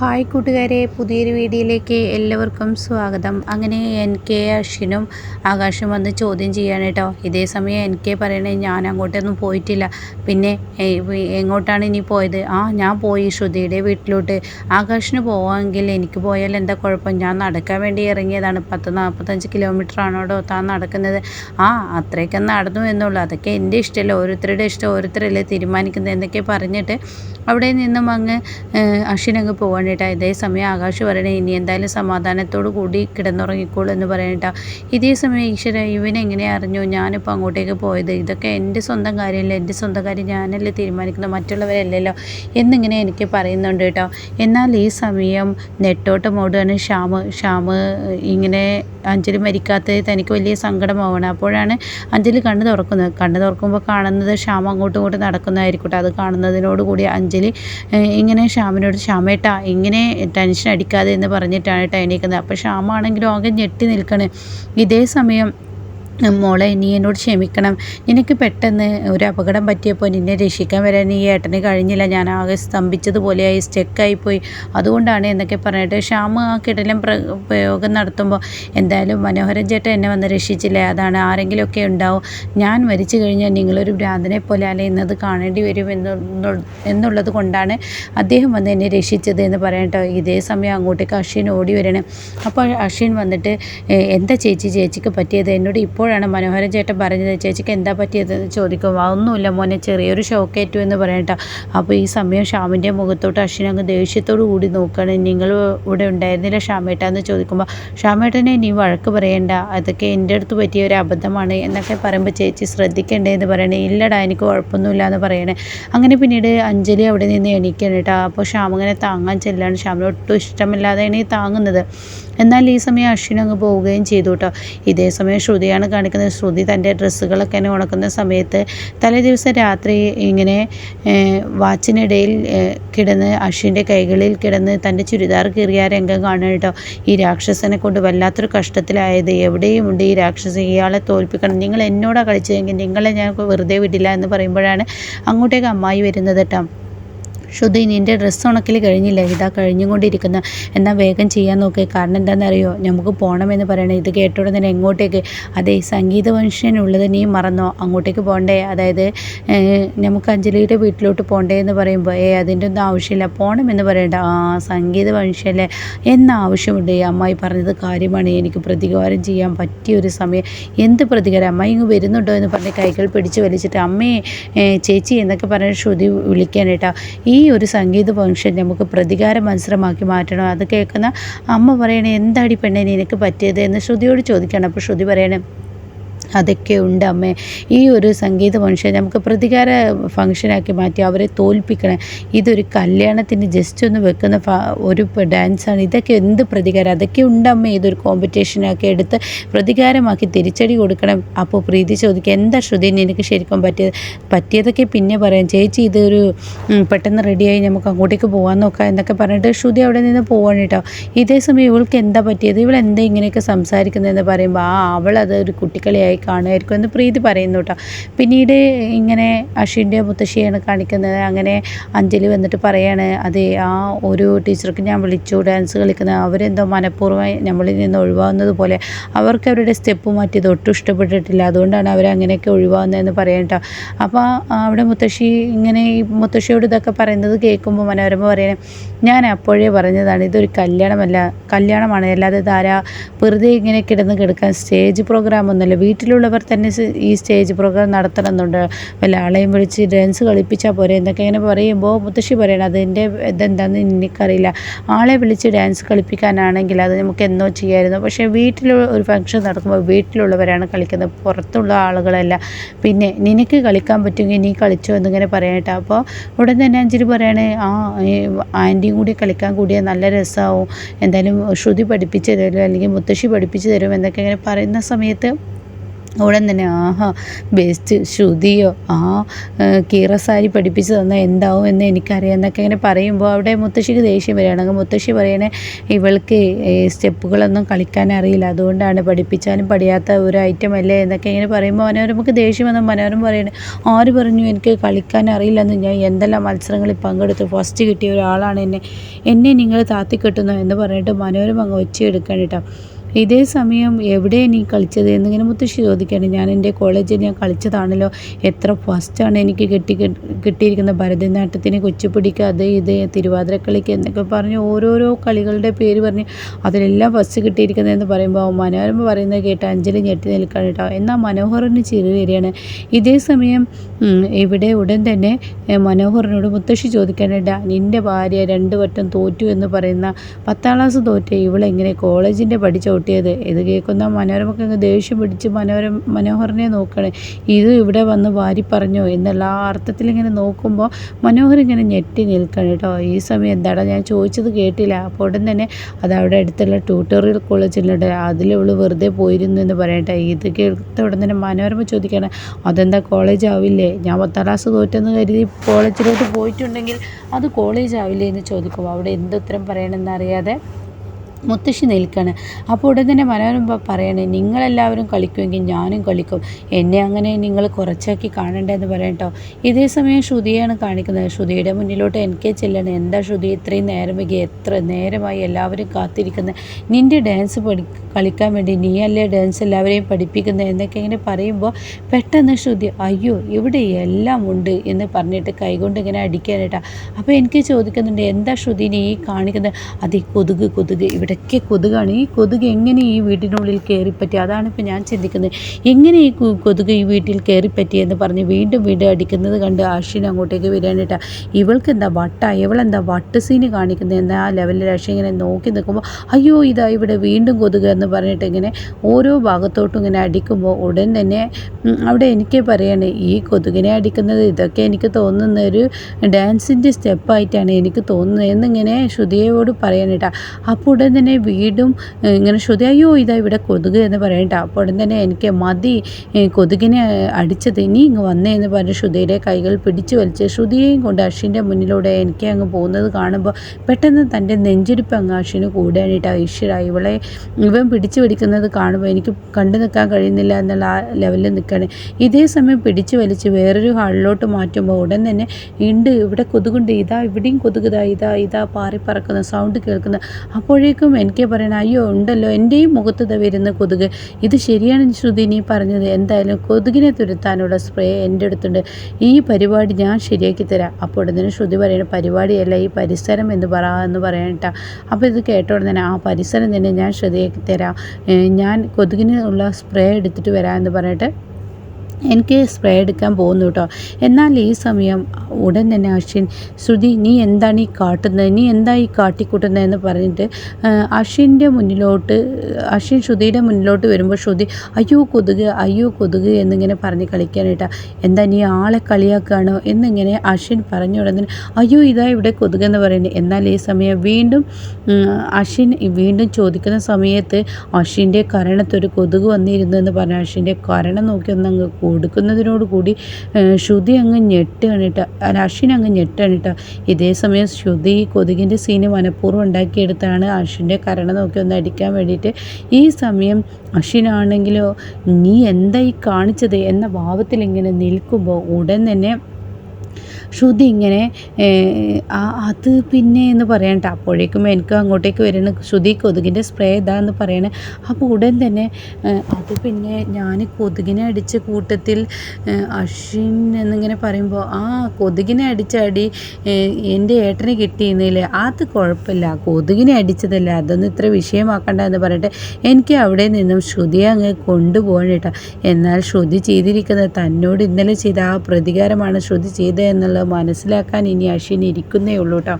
Hi കൂട്ടുകാരെ പുതിയൊരു വീഡിയോയിലേക്ക് എല്ലാവർക്കും സ്വാഗതം. അങ്ങനെ എൻ കെ അശ്വിനും ആകാശും വന്ന് ചോദ്യം ചെയ്യാണ് കേട്ടോ. ഇതേ സമയം എൻ കെ പറയണേ ഞാൻ അങ്ങോട്ടൊന്നും പോയിട്ടില്ല. പിന്നെ എങ്ങോട്ടാണ് ഇനി പോയത്? ആ ഞാൻ പോയി ശ്രുതിയുടെ വീട്ടിലോട്ട്. ആകാശിന് പോവാമെങ്കിൽ എനിക്ക് പോയാൽ എന്താ കുഴപ്പം? ഞാൻ നടക്കാൻ വേണ്ടി ഇറങ്ങിയതാണ്. പത്ത് നാൽപ്പത്തഞ്ച് കിലോമീറ്റർ ആണോടോ താൻ നടക്കുന്നത്. ആ അത്രയൊക്കെ നടന്നു എന്നുള്ളൂ. അതൊക്കെ എന്റെ ഇഷ്ടമല്ല? ഓരോരുത്തരുടെ ഇഷ്ടം ഓരോരുത്തരല്ലേ തീരുമാനിക്കുന്നത്? എന്നൊക്കെ പറഞ്ഞിട്ട് അവിടെ നിന്നും അങ്ങ് അശ്വിനങ്ങ് പോവാണ് കേട്ടോ ഇതേ സമയം ആകാശ് പറയണേ ഇനി എന്തായാലും സമാധാനത്തോടു കൂടി കിടന്നുറങ്ങിക്കോളൂ എന്ന് പറയണേട്ടാ. ഇതേ സമയം ഈശ്വര ഇവനെങ്ങനെ അറിഞ്ഞു? ഞാനിപ്പോൾ അങ്ങോട്ടേക്ക് പോയത്? ഇതൊക്കെ എന്റെ സ്വന്തം കാര്യമല്ല? എന്റെ സ്വന്തം കാര്യം ഞാനല്ലേ തീരുമാനിക്കുന്നത്? മറ്റുള്ളവരല്ലല്ലോ? എന്നിങ്ങനെ എനിക്ക് പറയുന്നുണ്ട് കേട്ടോ. എന്നാൽ ഈ സമയം നെട്ടോട്ടം ഓടുകയാണ് ശ്യാമ്. ശ്യാമ് ഇങ്ങനെ അഞ്ജലി മരിക്കാത്തത് തനിക്ക് വലിയ സങ്കടമാവണം അപ്പോഴാണ് അഞ്ജലി കണ്ണ് തുറക്കുന്നത്. കണ്ണ് തുറക്കുമ്പോൾ കാണുന്നത് ശ്യാമ അങ്ങോട്ടും ഇങ്ങോട്ടും നടക്കുന്നതായിരിക്കട്ടെ. അത് കാണുന്നതിനോടുകൂടി അഞ്ജലി ഇങ്ങനെ ശ്യാമിനോട് ശ്യാമേട്ടാ ഇങ്ങനെ ടെൻഷൻ അടിക്കാതെ എന്ന് പറഞ്ഞിട്ടാണ് കേട്ടോ എണീക്കുന്നത്. അപ്പോൾ ശ്യാമാണെങ്കിലും ആകെ ഞെട്ടി നിൽക്കണേ. ഇതേ സമയം മോളെ നീ എന്നോട് ക്ഷമിക്കണം. നിനക്ക് പെട്ടെന്ന് ഒരു അപകടം പറ്റിയപ്പോൾ നിന്നെ രക്ഷിക്കാൻ വരാൻ ഈ ഏട്ടന് കഴിഞ്ഞില്ല. ഞാൻ ആകെ സ്തംഭിച്ചതുപോലെയായി സ്റ്റെക്കായിപ്പോയി. അതുകൊണ്ടാണ് എന്നൊക്കെ പറഞ്ഞിട്ട് ശ്യാമ് ആ കിടലം പ്ര പ്രയോഗം നടത്തുമ്പോൾ എന്തായാലും മനോഹരൻ ചേട്ടൻ എന്നെ വന്ന് രക്ഷിച്ചില്ലേ? അതാണ് ആരെങ്കിലുമൊക്കെ ഉണ്ടാവും. ഞാൻ മരിച്ചു കഴിഞ്ഞാൽ നിങ്ങളൊരു ഭ്രാന്തനെ പോലെ അലയുന്നത് കാണേണ്ടി വരും എന്നു എന്നുള്ളത് കൊണ്ടാണ് അദ്ദേഹം വന്ന് എന്നെ രക്ഷിച്ചത് എന്ന് പറയട്ടോ. ഇതേ സമയം അങ്ങോട്ടേക്ക് അശ്വിൻ ഓടി വരണം അപ്പോൾ അശ്വിൻ വന്നിട്ട് "ഏ, എന്താ ചേച്ചി? ചേച്ചിക്ക് പറ്റിയത്? എന്നോട് ഇപ്പോഴാണ് മനോഹരൻ ചേട്ടൻ പറഞ്ഞത് ചേച്ചിക്ക് എന്താ പറ്റിയതെന്ന് ചോദിക്കും. ഒന്നുമില്ല മോനെ ചെറിയൊരു ഷോക്കേറ്റു എന്ന് പറയട്ടോ അപ്പോൾ ഈ സമയം ഷാമിന്റെ മുഖത്തോട്ട് അശ്വിൻ അങ്ങ് ദേഷ്യത്തോടു കൂടി നോക്കുകയാണ് നിങ്ങൾ ഇവിടെ ഉണ്ടായിരുന്നില്ല ഷാമേട്ട എന്ന് ചോദിക്കുമ്പോൾ ഷാമേട്ടനെ നീ വഴക്ക് പറയണ്ട. അതൊക്കെ എന്റെ അടുത്ത് പറ്റിയ ഒരു അബദ്ധമാണ് എന്നൊക്കെ പറയുമ്പോൾ ചേച്ചി ശ്രദ്ധിക്കണ്ടേ എന്ന് പറയണേ. ഇല്ലടാ എനിക്ക് കുഴപ്പമൊന്നുമില്ല എന്ന് പറയണേ. അങ്ങനെ പിന്നീട് അഞ്ജലി അവിടെ നിന്ന് എണീക്കണം കേട്ടോ അപ്പോൾ ശ്യാം അങ്ങനെ താങ്ങാൻ ചെല്ലാണ്. ശ്യാമിന് ഒട്ടും ഇഷ്ടമില്ലാതെയാണ് ഈ താങ്ങുന്നത്. എന്നാൽ ഈ സമയം അശ്വിൻ അങ്ങ് പോവുകയും ചെയ്തു കേട്ടോ ഇതേ സമയം ശ്രുതിയാണ് കാണിക്കുന്നത് ശ്രുതി തന്റെ ഡ്രസ്സുകളൊക്കെ തന്നെ ഉണക്കുന്ന സമയത്ത് തലേ ദിവസം രാത്രി ഇങ്ങനെ വാച്ചിനിടയിൽ കിടന്ന് അശ്വിന്റെ കൈകളിൽ കിടന്ന് തന്റെ ചുരിദാർ കീറിയ രംഗം കാണുക കേട്ടോ. ഈ രാക്ഷസനെ കൊണ്ട് വല്ലാത്തൊരു കഷ്ടത്തിലായത് എവിടെയുമുണ്ട് ഈ രാക്ഷസൻ? ഇയാളെ തോൽപ്പിക്കണം. നിങ്ങൾ എന്നോടാണ് കളിച്ചതെങ്കിൽ നിങ്ങളെ ഞാൻ വെറുതെ വിടില്ല എന്ന് പറയുമ്പോഴാണ് അങ്ങോട്ടേക്ക് അമ്മായി വരുന്നത് കേട്ടോ. ശ്രുതി നിന്റെ ഡ്രസ്സ് ഉണക്കിൽ കഴിഞ്ഞില്ല? ഇതാ കഴിഞ്ഞുകൊണ്ടിരിക്കുന്ന. എന്നാൽ വേഗം ചെയ്യാൻ നോക്ക്. കാരണം എന്താണെന്നറിയോ? നമുക്ക് പോകണമെന്ന് പറയണേ. ഇത് കേട്ടോടെ തന്നെ എങ്ങോട്ടേക്ക്? അതെ സംഗീത മനുഷ്യനുള്ളത് നീ മറന്നോ? അങ്ങോട്ടേക്ക് പോകണ്ടേ അതായത് നമുക്ക് അഞ്ജലിയുടെ വീട്ടിലോട്ട് പോകണ്ടേ എന്ന് പറയുമ്പോൾ ഏ അതിന്റെ ഒന്നും ആവശ്യമില്ല. പോകണമെന്ന് പറയണ്ട. ആ സംഗീത മനുഷ്യല്ലേ എന്ന ആവശ്യമുണ്ട്? ഈ അമ്മായി പറഞ്ഞത് കാര്യമാണ്. എനിക്ക് പ്രതികാരം ചെയ്യാൻ പറ്റിയ ഒരു സമയം. എന്ത് പ്രതികാരം? അമ്മായി ഇങ്ങ് വരുന്നുണ്ടോ എന്ന് പറഞ്ഞ് കൈകൾ പിടിച്ച് വലിച്ചിട്ട് അമ്മയെ ചേച്ചി എന്നൊക്കെ പറഞ്ഞ് ശ്രുതി വിളിക്കാൻ കേട്ടോ. ഈ ഒരു സംഗീത ഫംഗ്ഷൻ നമുക്ക് പ്രതികാര മത്സരമാക്കി മാറ്റണം. അത് കേൾക്കുന്ന അമ്മ പറയണേ എന്താടി പെണ്ണേ നിനക്ക് പറ്റിയത്? എന്ന് ശ്രുതിയോട് ചോദിക്കണം അപ്പോൾ ശ്രുതി പറയണേ അതൊക്കെ ഉണ്ട് അമ്മേ. ഈ ഒരു സംഗീത ഫംഗ്ഷൻ നമുക്ക് പ്രതികാര ഫംഗ്ഷനാക്കി മാറ്റി അവരെ തോൽപ്പിക്കണം. ഇതൊരു കല്യാണത്തിന് ജസ്റ്റ് ഒന്ന് വെക്കുന്ന ഒരു ഡാൻസാണ് ഇതൊക്കെ എന്ത് പ്രതികാരം? അതൊക്കെ ഉണ്ട് അമ്മേ. ഇതൊരു കോമ്പറ്റീഷനാക്കി എടുത്ത് പ്രതികാരമാക്കി തിരിച്ചടി കൊടുക്കണം. അപ്പോൾ പ്രീതി ചോദിക്കുക എന്താ ശ്രുതി എനിക്ക് ശരിക്കും പറ്റിയത്? പറ്റിയതൊക്കെ പിന്നെ പറയാം. ചേച്ചി ഇതൊരു പെട്ടെന്ന് റെഡിയായി നമുക്ക് അങ്ങോട്ടേക്ക് പോകാൻ നോക്കാം എന്നൊക്കെ പറഞ്ഞിട്ട് ശ്രുതി അവിടെ നിന്ന് പോവാണ് കേട്ടോ. ഇതേ സമയം ഇവൾക്ക് എന്താ പറ്റിയത്? ഇവൾ എന്താ ഇങ്ങനെയൊക്കെ സംസാരിക്കുന്നതെന്ന് പറയുമ്പോൾ ആ അവളത് ഒരു കുട്ടിക്കളിയായി കാണുമായിരിക്കും എന്ന് പ്രീതി പറയുന്നു കേട്ടോ. പിന്നീട് ഇങ്ങനെ അഷിന്റെ മുത്തശ്ശിയാണ് കാണിക്കുന്നത്. അങ്ങനെ അഞ്ജലി വന്നിട്ട് പറയാണ് അതെ ആ ഒരു ടീച്ചർക്ക് ഞാൻ വിളിച്ചു ഡാൻസ് കളിക്കുന്നത്. അവരെന്തോ മനഃപൂർവമായി നമ്മളിൽ നിന്ന് ഒഴിവാകുന്നത് പോലെ. അവർക്ക് അവരുടെ സ്റ്റെപ്പ് മാറ്റിയത് ഒട്ടും ഇഷ്ടപ്പെട്ടിട്ടില്ല. അതുകൊണ്ടാണ് അവരങ്ങനെയൊക്കെ ഒഴിവാകുന്നതെന്ന് പറയാം കേട്ടോ. അപ്പോൾ അവിടെ മുത്തശ്ശി ഇങ്ങനെ ഈ മുത്തശ്ശിയോട് ഇതൊക്കെ പറയുന്നത് കേൾക്കുമ്പോൾ മനോരമ പറയണേ ഞാൻ അപ്പോഴേ പറഞ്ഞതാണ് ഇതൊരു കല്യാണമല്ല കല്യാണമാണ്. അല്ലാതെ ധാരാ വെറുതെ ഇങ്ങനെ കിടന്ന് കിടക്കാൻ സ്റ്റേജ് പ്രോഗ്രാം ഒന്നുമല്ല. വീട്ടിലുള്ളവർ തന്നെ ഈ സ്റ്റേജ് പ്രോഗ്രാം നടത്തണമെന്നുണ്ട്. വല്ല ആളെയും വിളിച്ച് ഡാൻസ് കളിപ്പിച്ചാൽ പോരെ എന്നൊക്കെ ഇങ്ങനെ പറയുമ്പോൾ മുത്തശ്ശി പറയണം അതിന്റെ ഇതെന്താണെന്ന് എനിക്കറിയില്ല. ആളെ വിളിച്ച് ഡാൻസ് കളിപ്പിക്കാനാണെങ്കിൽ അത് നമുക്ക് എന്നോ ചെയ്യാമായിരുന്നു പക്ഷേ വീട്ടിൽ ഒരു ഫംഗ്ഷൻ നടക്കുമ്പോൾ വീട്ടിലുള്ളവരാണ് കളിക്കുന്നത്. പുറത്തുള്ള ആളുകളല്ല. പിന്നെ നിനക്ക് കളിക്കാൻ പറ്റുമെങ്കിൽ നീ കളിച്ചോ എന്നിങ്ങനെ പറയട്ടെ. അപ്പോൾ ഉടൻ തന്നെ അഞ്ചിരി പറയണേ ആ ആന്റിയും കൂടി കളിക്കാൻ കൂടിയാൽ നല്ല രസമാവും എന്തായാലും ശ്രുതി പഠിപ്പിച്ച് തരും അല്ലെങ്കിൽ മുത്തശ്ശി പഠിപ്പിച്ച് തരും എന്നൊക്കെ ഇങ്ങനെ പറയുന്ന സമയത്ത് ഉടൻ തന്നെ ആഹാ ബെസ്റ്റ് ശ്രുതിയോ ആ കീറസാരി പഠിപ്പിച്ചു തന്നാൽ എന്താവും എന്ന് എനിക്കറിയാം എന്നൊക്കെ ഇങ്ങനെ പറയുമ്പോൾ അവിടെ മുത്തശ്ശിക്ക് ദേഷ്യം വരികയാണ്. അങ്ങ് മുത്തശ്ശി പറയണേ ഇവൾക്ക് സ്റ്റെപ്പുകളൊന്നും കളിക്കാൻ അറിയില്ല. അതുകൊണ്ടാണ് പഠിപ്പിച്ചാലും പഠിയാത്ത ഒരു ഐറ്റം അല്ലേ? എന്നൊക്കെ ഇങ്ങനെ പറയുമ്പോൾ മനോരമക്ക് ദേഷ്യം വന്ന. മനോരമ പറയണേ ആര് പറഞ്ഞു എനിക്ക് കളിക്കാൻ അറിയില്ലെന്ന്? ഞാൻ എന്തെല്ലാം മത്സരങ്ങളിൽ പങ്കെടുത്ത്? ഫസ്റ്റ് കിട്ടിയ ഒരാളാണ് എന്നെ. എന്നെ നിങ്ങൾ താത്തിക്കെട്ടുന്നു? എന്ന് പറഞ്ഞിട്ട് മനോരമ അങ്ങ് ഒച്ചയെടുക്കാൻ കേട്ടോ. ഇതേ സമയം എവിടെ നീ കളിച്ചത്? എന്നിങ്ങനെ മുത്തശ്ശി ചോദിക്കുകയാണ്. ഞാൻ എന്റെ കോളേജിൽ ഞാൻ കളിച്ചതാണല്ലോ. എത്ര ഫസ്റ്റാണ് എനിക്ക് കിട്ടി കിട്ടിയിരിക്കുന്ന ഭരതനാട്യത്തിന് കൊച്ചുപിടിക്ക് അത് ഇത് തിരുവാതിരക്കളിക്ക് എന്നൊക്കെ പറഞ്ഞ് ഓരോരോ കളികളുടെ പേര് പറഞ്ഞ് അതിലെല്ലാം ഫസ്റ്റ് കിട്ടിയിരിക്കുന്നതെന്ന് പറയുമ്പോൾ മനോരമ പറയുന്നത് കേട്ട് അഞ്ജലി ഞെട്ടി നിൽക്കാൻ കേട്ടോ. എന്നാൽ മനോഹറിന് ചിരി വരികയാണ്. ഇതേ സമയം ഇവിടെ ഉടൻ തന്നെ മനോഹറിനോട് മുത്തശ്ശി ചോദിക്കാനായിട്ട് നിന്റെ ഭാര്യ രണ്ട് വട്ടം തോറ്റു എന്ന് പറയുന്ന പത്താം ക്ലാസ് തോറ്റ ഇവളെങ്ങനെ കോളേജിന്റെ പഠിച്ച ചവിട്ടിയത് ഇത് കേൾക്കുന്ന മനോരമക്ക് അങ്ങ് ദേഷ്യം പിടിച്ച് മനോരം മനോഹരനെ നോക്കണേ ഇത് ഇവിടെ വന്ന് വാരി പറഞ്ഞു അർത്ഥത്തിൽ ഇങ്ങനെ നോക്കുമ്പോൾ മനോഹർ ഇങ്ങനെ ഞെട്ടി നിൽക്കണം കേട്ടോ. ഈ സമയം എന്താടാ ഞാൻ ചോദിച്ചത് കേട്ടില്ല. അപ്പോൾ ഉടൻ തന്നെ അത് അവിടെ അടുത്തുള്ള ട്യൂട്ടോറിയൽ കോളേജിലുണ്ട് അതിലവൾ വെറുതെ പോയിരുന്നു എന്ന് പറയട്ടെ ഇത് കേട്ട ഉടൻ തന്നെ മനോരമ ചോദിക്കണം അതെന്താ കോളേജ് ആവില്ലേ? ഞാൻ പത്താം ക്ലാസ് തോറ്റെന്ന് കരുതി കോളേജിലോട്ട് പോയിട്ടുണ്ടെങ്കിൽ അത് കോളേജ് ആവില്ലേ? എന്ന് ചോദിക്കും അവിടെ എന്തുത്തരം പറയണമെന്ന് അറിയാതെ മുത്തശ്ശി നിൽക്കുകയാണ് അപ്പോൾ ഉടൻ തന്നെ മനോരമ പറയണേ നിങ്ങളെല്ലാവരും കളിക്കുമെങ്കിൽ ഞാനും കളിക്കും. എന്നെ അങ്ങനെ നിങ്ങൾ കുറച്ചാക്കി കാണണ്ടേന്ന് പറയട്ടോ ഇതേ സമയം ശ്രുതിയാണ് കാണിക്കുന്നത്. ശ്രുതിയുടെ മുന്നിലോട്ട് എനിക്ക് ചെല്ലണം. എന്താ ശ്രുതി ഇത്രയും നേരം വൈകി? എത്ര നേരമായി എല്ലാവരും കാത്തിരിക്കുന്നത് നിന്റെ ഡാൻസ് പഠി കളിക്കാൻ വേണ്ടി നീ അല്ലേ ഡാൻസ് എല്ലാവരെയും പഠിപ്പിക്കുന്നത് എന്നൊക്കെ ഇങ്ങനെ പറയുമ്പോൾ പെട്ടെന്ന് ശ്രുതി അയ്യോ ഇവിടെ എല്ലാം ഉണ്ട് എന്ന് പറഞ്ഞിട്ട് കൈകൊണ്ട് ഇങ്ങനെ അടിക്കാനായിട്ടാണ് അപ്പോൾ എനിക്ക് ചോദിക്കുന്നുണ്ട് എന്താ ശ്രുതി നീ കാണിക്കുന്നത് അത് കൊതുക് കൊതുക്. ഇവിടെ ഇവിടൊക്കെ കൊതുകാണ്. ഈ കൊതുക് എങ്ങനെ ഈ വീട്ടിനുള്ളിൽ കയറിപ്പറ്റി അതാണ് ഇപ്പോൾ ഞാൻ ചിന്തിക്കുന്നത്. എങ്ങനെ ഈ കൊതുക് ഈ വീട്ടിൽ കയറിപ്പറ്റി എന്ന് പറഞ്ഞ് വീണ്ടും വീണ്ടും അടിക്കുന്നത് കണ്ട് അശ്വിൻ അങ്ങോട്ടേക്ക് വരാനിട്ടാ ഇവൾക്ക് എന്താ വട്ട? ഇവളെന്താ വട്ട് സീന് കാണിക്കുന്നത് എന്താ ആ ലെവലിൽ അശ്വിൻ ഇങ്ങനെ നോക്കി നിൽക്കുമ്പോൾ അയ്യോ ഇതാ ഇവിടെ വീണ്ടും കൊതുക് എന്ന് പറഞ്ഞിട്ട് ഇങ്ങനെ ഓരോ ഭാഗത്തോട്ടും ഇങ്ങനെ അടിക്കുമ്പോൾ ഉടൻ തന്നെ അവിടെ എനിക്ക് പറയാണ് ഈ കൊതുകിനെ അടിക്കുന്നത് ഇതൊക്കെ എനിക്ക് തോന്നുന്ന ഒരു ഡാൻസിന്റെ സ്റ്റെപ്പായിട്ടാണ് എനിക്ക് തോന്നുന്നത് എന്നിങ്ങനെ ശ്രുതിയോട് പറയാനിട്ടാ അപ്പോൾ ഉടൻ തന്നെ വീടും ഇങ്ങനെ ശ്രുതി അയ്യോ ഇതാ ഇവിടെ കൊതുക് എന്ന് പറയണ്ട. അപ്പോൾ ഉടൻ തന്നെ എനിക്ക് മതി കൊതുകിനെ അടിച്ചത്. ഇനി ഇങ്ങ് വന്നേ എന്ന് പറഞ്ഞ് ശ്രുതിയുടെ കൈകൾ പിടിച്ചു വലിച്ച് ശ്രുതിയെയും കൊണ്ട് അശ്വിന്റെ മുന്നിലൂടെ എനിക്ക് അങ്ങ് പോകുന്നത് കാണുമ്പോൾ പെട്ടെന്ന് തന്റെ നെഞ്ചിരിപ്പ് അങ്ങ് അശ്വിന് കൂടാനായിട്ട് ഈശ്വര ഇവളെ ഇവൻ പിടിച്ചു പിടിക്കുന്നത് കാണുമ്പോൾ എനിക്ക് കണ്ടു നിൽക്കാൻ കഴിയുന്നില്ല എന്നുള്ള ആ ലെവലിൽ നിൽക്കുകയാണ്. ഇതേ സമയം പിടിച്ചു വലിച്ച് വേറൊരു ഹാളിലോട്ട് മാറ്റുമ്പോൾ ഉടൻ തന്നെ ഉണ്ട് ഇവിടെ കൊതുകുണ്ട്. ഇതാ ഇവിടെയും കൊതുകുതാ ഇതാ ഇതാ പാറി പറക്കുന്ന സൗണ്ട് കേൾക്കുന്ന. അപ്പോഴേക്കും അപ്പോഴേക്കും എനിക്ക് പറയണം അയ്യോ ഉണ്ടല്ലോ എന്റെയും മുഖത്ത് വരുന്ന കൊതുക്. ഇത് ശരിയാണ് ശ്രുതി നീ പറഞ്ഞത്. എന്തായാലും കൊതുകിനെ തുരുത്താനുള്ള സ്പ്രേ എന്റെ അടുത്തുണ്ട്. ഈ പരിപാടി ഞാൻ ശരിയാക്കി തരാം. അപ്പോൾ ഉടനെ ശ്രുതി പറയുന്ന പരിപാടിയല്ല ഈ പരിസരം എന്ന് പറ എന്ന് പറയണ്ട അപ്പോൾ ഇത് കേട്ട ഉടനെ ആ പരിസരം തന്നെ ഞാൻ ശരിയാക്കി തരാം. ഞാൻ കൊതുകിന് ഉള്ള സ്പ്രേ എടുത്തിട്ട് വരാം എന്ന് പറഞ്ഞിട്ട് എനിക്ക് സ്പ്രേ എടുക്കാൻ പോകുന്നു കേട്ടോ എന്നാൽ ഈ സമയം ഉടൻ തന്നെ അശ്വിൻ ശ്രുതി നീ എന്താണ് ഈ കാട്ടുന്നത്? നീ എന്താ ഈ കാട്ടിക്കൂട്ടുന്നത്? എന്ന് പറഞ്ഞിട്ട് അശ്വിന്റെ മുന്നിലോട്ട് അശ്വിൻ ശ്രുതിയുടെ മുന്നിലോട്ട് വരുമ്പോൾ ശ്രുതി അയ്യോ കൊതുക് അയ്യോ കൊതുക് എന്നിങ്ങനെ പറഞ്ഞ് കളിക്കാനായിട്ടാ എന്താ നീ ആളെ കളിയാക്കുകയാണോ? എന്നിങ്ങനെ അശ്വിൻ പറഞ്ഞു ഉടനെ അയ്യോ ഇതാ ഇവിടെ കൊതുക് എന്ന് പറയുന്നത്. എന്നാൽ ഈ സമയം വീണ്ടും അശ്വിൻ വീണ്ടും ചോദിക്കുന്ന സമയത്ത് അശ്വിന്റെ കരണത്തൊരു കൊതുക് വന്നിരുന്നു എന്ന് പറഞ്ഞ അശ്വിന്റെ കരണം നോക്കി ഒന്നങ്ങ് കൊടുക്കുന്നതിനോട് കൂടി ശ്രുതി അങ്ങ് ഞെട്ടുകയാണ് കേട്ടോ അശ്വിൻ അങ്ങ് ഞെട്ടാണ് കേട്ടോ ഇതേ സമയം ശ്രുതി കൊതുകിന്റെ സീന് മനഃപൂർവം ഉണ്ടാക്കിയെടുത്താണ് അശ്വിന്റെ കരണം നോക്കി ഒന്ന് അടിക്കാൻ വേണ്ടിയിട്ട്. ഈ സമയം അശ്വിനാണെങ്കിലോ നീ എന്തായി കാണിച്ചത്? എന്ന ഭാവത്തിൽ ഇങ്ങനെ നിൽക്കുമ്പോൾ ഉടൻ തന്നെ ശ്രുതി ഇങ്ങനെ അത് പിന്നെ എന്ന് പറയണ്ട. അപ്പോഴേക്കും എനിക്ക് അങ്ങോട്ടേക്ക് വരുന്ന ശ്രുതി കൊതുകിന്റെ സ്പ്രേ ഇതാന്ന് പറയണേ. അപ്പോൾ ഉടൻ തന്നെ അത് പിന്നെ ഞാൻ കൊതുകിനെ അടിച്ച കൂട്ടത്തിൽ അശ്വിൻ എന്നിങ്ങനെ പറയുമ്പോൾ ആ കൊതുകിനെ അടിച്ച അടി എന്റെ ഏട്ടന് കിട്ടിയിരുന്നില്ലേ? അത് കുഴപ്പമില്ല. കൊതുകിനെ അടിച്ചതല്ല. അതൊന്നും ഇത്ര വിഷയമാക്കണ്ട എന്ന് പറഞ്ഞിട്ട് എനിക്ക് അവിടെ നിന്നും ശ്രുതിയെ അങ്ങ് കൊണ്ടുപോകണം എന്നാൽ ശ്രുതി ചെയ്തിരിക്കുന്നത് തന്നോട് ഇന്നലെ ചെയ്ത ആ പ്രതികാരമാണ് ശ്രുതി ചെയ്തതെന്നുള്ള മനസ്സിലാക്കാൻ ഇനി അശ്വിൻ ഇരിക്കുന്നേ ഉള്ളൂ കേട്ടോ